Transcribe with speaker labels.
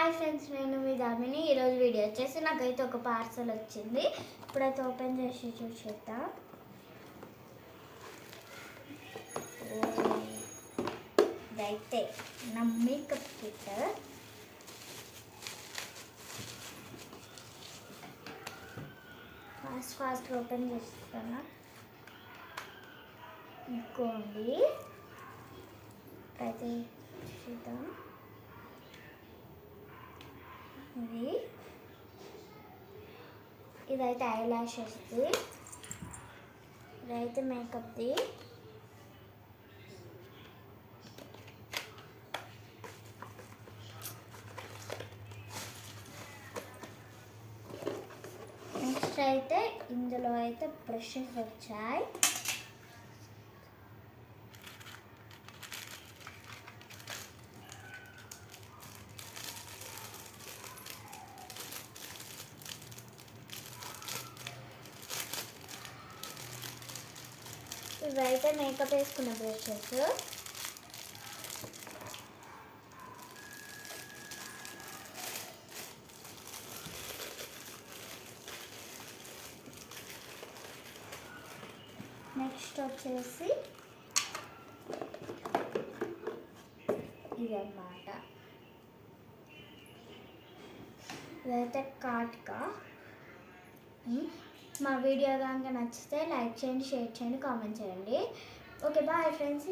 Speaker 1: Hi friends నేను మీ దామిని ఈరోజు video వచ్చేసి నాకైతే ఒక పార్సల్ వచ్చింది. ఇప్పుడైతే ఓపెన్ చేసి చూసేద్దాం. ఇదైతే నా makeup kit fast fast open చేస్తున్నా ఇంకోండి అయితే చూద్దాం ఇది. ఇదైతే ఐ ల్యాషెస్ది ఇదైతే మేకప్ది నెక్స్ట్ అయితే ఇందులో అయితే బ్రషెస్ వచ్చాయి. ఇవైతే మేకప్ వేసుకున్న బ్రషెస్ నెక్స్ట్ వచ్చేసి ఇదన్నమాట. ఇదైతే కాట్కా. మా వీడియో కనుక నచ్చితే లైక్ చేయండి షేర్ చేయండి కామెంట్ చేయండి. Okay bye friends.